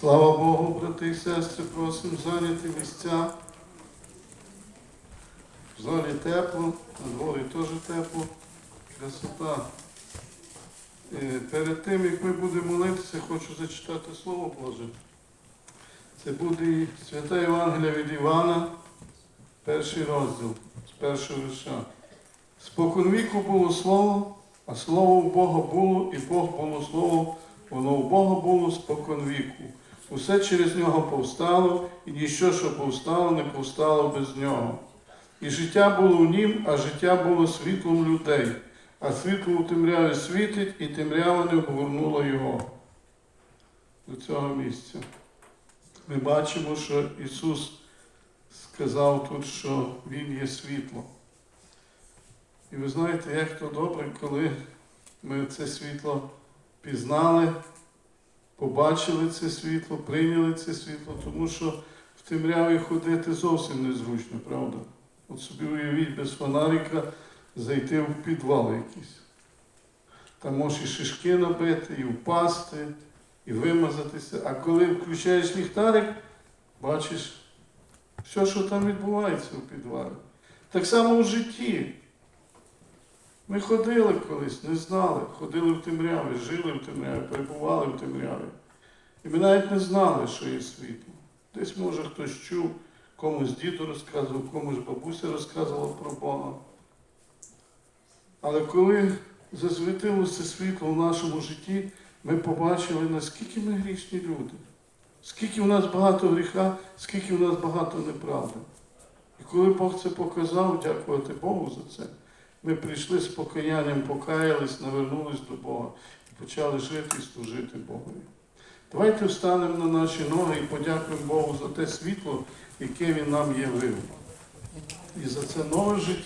Слава Богу, брати і сестри, просимо зайняти місця. В залі тепло, на дворі теж тепло, красота. Е, Перед тим, як ми будемо молитися, хочу зачитати Слово Боже. Це буде Свята Євангелія від Івана, перший розділ, з першого вірша. Спокон віку було слово, а слово у Бога було, і Бог було слово, воно у Бога було спокон віку. Усе через нього повстало, і ніщо, що повстало, не повстало без нього. І життя було в нім, а життя було світлом людей, а світло у темряві світить, і темрява не обгорнула його до цього місця. Ми бачимо, що Ісус сказав тут, що Він є світло. І ви знаєте, як то добре, коли ми це світло пізнали, побачили це світло, прийняли це світло, тому що в темряві ходити зовсім незручно, правда? От собі уявіть без фонарика зайти в підвал якийсь. Там можеш і шишки набити, і впасти, і вимазатися. А коли включаєш ліхтарик, бачиш все, що там відбувається у підвалі. Так само у житті. Ми ходили колись, не знали, ходили в темряві, жили в темряві, перебували в темряві. І ми навіть не знали, що є світло. Десь, може, хтось чув, комусь діду розказував, комусь бабуся розказувала про Бога. Але коли засвітилося світло в нашому житті, ми побачили, наскільки ми грішні люди, скільки в нас багато гріха, скільки в нас багато неправди. І коли Бог це показав, дякувати Богу за це, ми прийшли з покаянням, покаялись, навернулись до Бога і почали жити і служити Богові. Давайте встанемо на наші ноги і подякуємо Богу за те світло, яке Він нам явив. І за це нове життя.